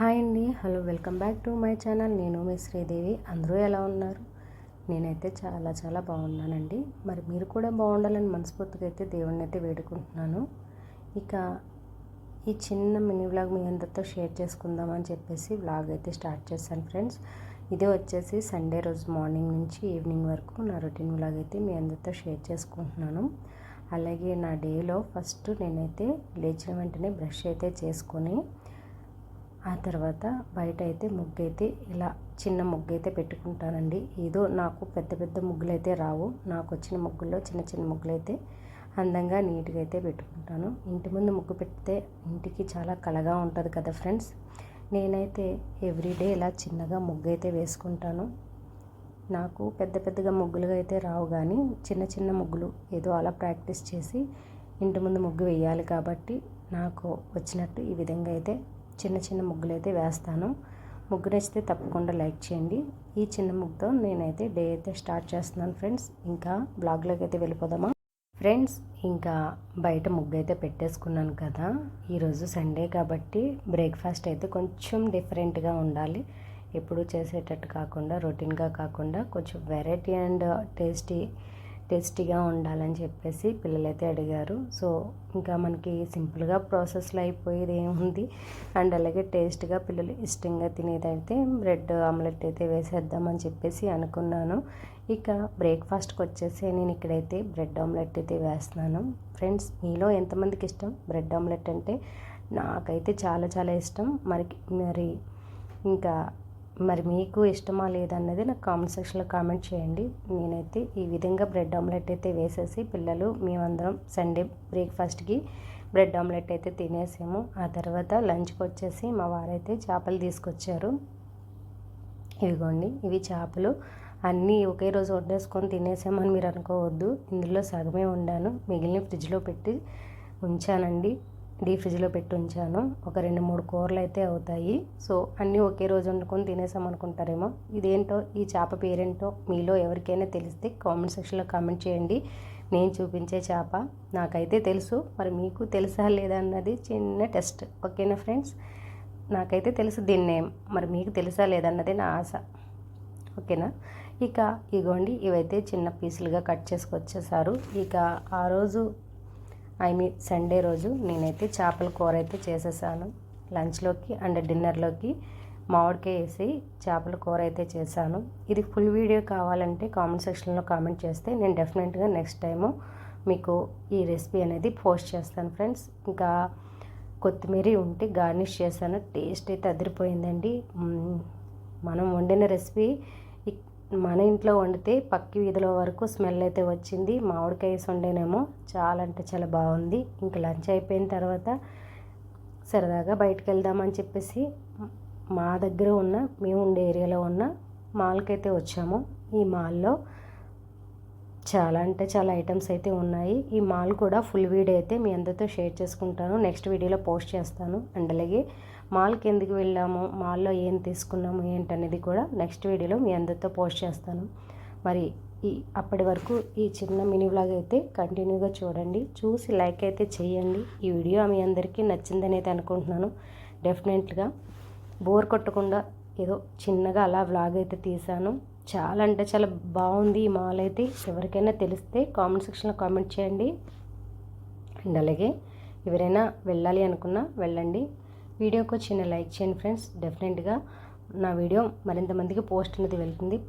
Hi అండి. Hello welcome back to my channel. నేను మీ శ్రీదేవి. అందరూ ఎలా ఉన్నారు? నేనైతే చాలా చాలా బాగున్నానండి. మరి మీరు కూడా బాగుండాలని మనస్ఫూర్తిగా అయితే దేవుడిని అయితే వేడుకుంటున్నాను. ఇక ఈ చిన్న మినీ వ్లాగ్ మీ అందరితో షేర్ చేసుకుందామని చెప్పేసి వ్లాగ్ అయితే స్టార్ట్ చేశాను ఫ్రెండ్స్. ఇదే వచ్చేసి సండే రోజు మార్నింగ్ నుంచి ఈవినింగ్ వరకు నా రొటీన్ వ్లాగ్ అయితే మీ అందరితో షేర్ చేసుకుంటున్నాను. అలాగే నా డేలో ఫస్ట్ నేనైతే లేచిన వెంటనే బ్రష్ అయితే చేసుకొని ఆ తర్వాత బయట అయితే ముగ్గు అయితే ఇలా చిన్న ముగ్గు అయితే పెట్టుకుంటానండి. ఏదో నాకు పెద్ద పెద్ద ముగ్గులు అయితే రావు. నాకు వచ్చిన ముగ్గుల్లో చిన్న చిన్న ముగ్గులు అయితే అందంగా నీట్గా అయితే పెట్టుకుంటాను. ఇంటి ముందు ముగ్గు పెడితే ఇంటికి చాలా కళగా ఉంటుంది కదా ఫ్రెండ్స్. నేనైతే ఎవ్రీడే ఇలా చిన్నగా ముగ్గు అయితే వేసుకుంటాను. నాకు పెద్ద పెద్దగా ముగ్గులుగా అయితే రావు కానీ చిన్న చిన్న ముగ్గులు ఏదో అలా ప్రాక్టీస్ చేసి ఇంటి ముందు ముగ్గు వేయాలి కాబట్టి నాకు వచ్చినట్టు ఈ విధంగా అయితే చిన్న చిన్న ముగ్గులు అయితే వేస్తాను. ముగ్గు నచ్చితే తప్పకుండా లైక్ చేయండి. ఈ చిన్న ముగ్గుతో నేనైతే డే అయితే స్టార్ట్ చేస్తున్నాను ఫ్రెండ్స్. ఇంకా బ్లాగ్లోకి అయితే వెళ్ళిపోదామా? ఫ్రెండ్స్ ఇంకా బయట ముగ్గు అయితే పెట్టేసుకున్నాను కదా. ఈరోజు సండే కాబట్టి బ్రేక్ఫాస్ట్ అయితే కొంచెం డిఫరెంట్గా ఉండాలి. ఎప్పుడు చేసేటట్టు కాకుండా రొటీన్గా కాకుండా కొంచెం వెరైటీ అండ్ టేస్టీ టేస్టీగా ఉండాలని చెప్పేసి పిల్లలైతే అడిగారు. సో ఇంకా మనకి సింపుల్గా ప్రాసెస్లో అయిపోయేది ఏముంది? అండ్ అలాగే టేస్ట్గా పిల్లలు ఇష్టంగా తినేదైతే బ్రెడ్ ఆమ్లెట్ అయితే వేసేద్దామని చెప్పేసి అనుకున్నాను. ఇక బ్రేక్ఫాస్ట్కి వచ్చేసి నేను ఇక్కడైతే బ్రెడ్ ఆమ్లెట్ అయితే వేస్తున్నాను. ఫ్రెండ్స్ మీలో ఎంతమందికి ఇష్టం బ్రెడ్ ఆమ్లెట్ అంటే? నాకైతే చాలా చాలా ఇష్టం. మరి మరి ఇంకా మరి మీకు ఇష్టమా లేదన్నది నాకు కామెంట్ సెక్షన్లో కామెంట్ చేయండి. నేనైతే ఈ విధంగా బ్రెడ్ ఆమ్లెట్ అయితే వేసేసి పిల్లలు మేమందరం సండే బ్రేక్ఫాస్ట్కి బ్రెడ్ ఆమ్లెట్ అయితే తినేసాము. ఆ తర్వాత లంచ్కి వచ్చేసి మా వారైతే చేపలు తీసుకొచ్చారు. ఇవిగోండి ఇవి చేపలు. అన్నీ ఒకే రోజు వండేసుకొని తినేసామని మీరు అనుకోవద్దు. ఇందులో సగమే వండాను మిగిలిన ఫ్రిడ్జ్లో పెట్టి ఉంచానండి. డీ ఫ్రిడ్జ్లో పెట్టి ఉంచాను. ఒక రెండు మూడు కూరలు అయితే అవుతాయి. సో అన్నీ ఒకే రోజు వండుకొని తినేసాం అనుకుంటారేమో. ఇదేంటో ఈ చేప పేరేంటో మీలో ఎవరికైనా తెలిస్తే కామెంట్ సెక్షన్లో కామెంట్ చేయండి. నేను చూపించే చేప నాకైతే తెలుసు. మరి మీకు తెలుసా లేదా అన్నది చిన్న టెస్ట్. ఓకేనా ఫ్రెండ్స్? నాకైతే తెలుసు దీని నేమ్ మరి మీకు తెలుసా లేదన్నది నా ఆశ. ఓకేనా? ఇక ఇగోండి ఇవైతే చిన్న పీసులుగా కట్ చేసుకొచ్చేసారు. ఇక ఆ రోజు ఐ మీన్ సండే రోజు నేనైతే చేపల కూర అయితే చేసేసాను. లంచ్లోకి అండ్ డిన్నర్లోకి మామిడికాయ వేసి చేపల కూర అయితే చేశాను. ఇది ఫుల్ వీడియో కావాలంటే కామెంట్ సెక్షన్లో కామెంట్ చేస్తే నేను డెఫినెట్గా నెక్స్ట్ టైము మీకు ఈ రెసిపీ అనేది పోస్ట్ చేస్తాను ఫ్రెండ్స్. ఇంకా కొత్తిమీర ఉంటే గార్నిష్ చేశాను. టేస్ట్ అయితే అదిరిపోయిందండి. మనం వండిన రెసిపీ మన ఇంట్లో వండితే పక్కి వీధిలో వరకు స్మెల్ అయితే వచ్చింది. మామిడికాయ వండేనేమో చాలా అంటే చాలా బాగుంది. ఇంకా లంచ్ అయిపోయిన తర్వాత సరదాగా బయటకు వెళ్దామని చెప్పేసి మా దగ్గర ఉన్న మేము ఉండే ఏరియాలో ఉన్న మాల్కి అయితే వచ్చాము. ఈ మాల్లో చాలా అంటే చాలా ఐటమ్స్ అయితే ఉన్నాయి. ఈ మాల్ కూడా ఫుల్ వీడియో అయితే మీ అందరితో షేర్ చేసుకుంటాను. నెక్స్ట్ వీడియోలో పోస్ట్ చేస్తాను. అండ్ అలాగే మాల్కి ఎందుకు వెళ్ళాము? మాల్లో ఏం తీసుకున్నాము? ఏంటనేది కూడా నెక్స్ట్ వీడియోలో మీ అందరితో పోస్ట్ చేస్తాను. మరి ఈ అప్పటి వరకు ఈ చిన్న మినీ వ్లాగ్ అయితే కంటిన్యూగా చూడండి. చూసి లైక్ అయితే చేయండి. ఈ వీడియో మీ అందరికీ నచ్చిందని అయితే అనుకుంటున్నాను. డెఫినెట్గా బోర్ కొట్టకుండా ఏదో చిన్నగా అలా వ్లాగ్ అయితే తీశాను. చాలా అంటే చాలా బాగుంది ఈ మాల్ అయితే. ఎవరికైనా తెలిస్తే కామెంట్ సెక్షన్లో కామెంట్ చేయండి. అండ్ అలాగే ఎవరైనా వెళ్ళాలి అనుకున్నా వెళ్ళండి. వీడియోకు చిన్న లైక్ చేయండి ఫ్రెండ్స్. డెఫినెట్గా నా వీడియో మరింత మందికి పోస్ట్ అనేది వెళ్తుంది.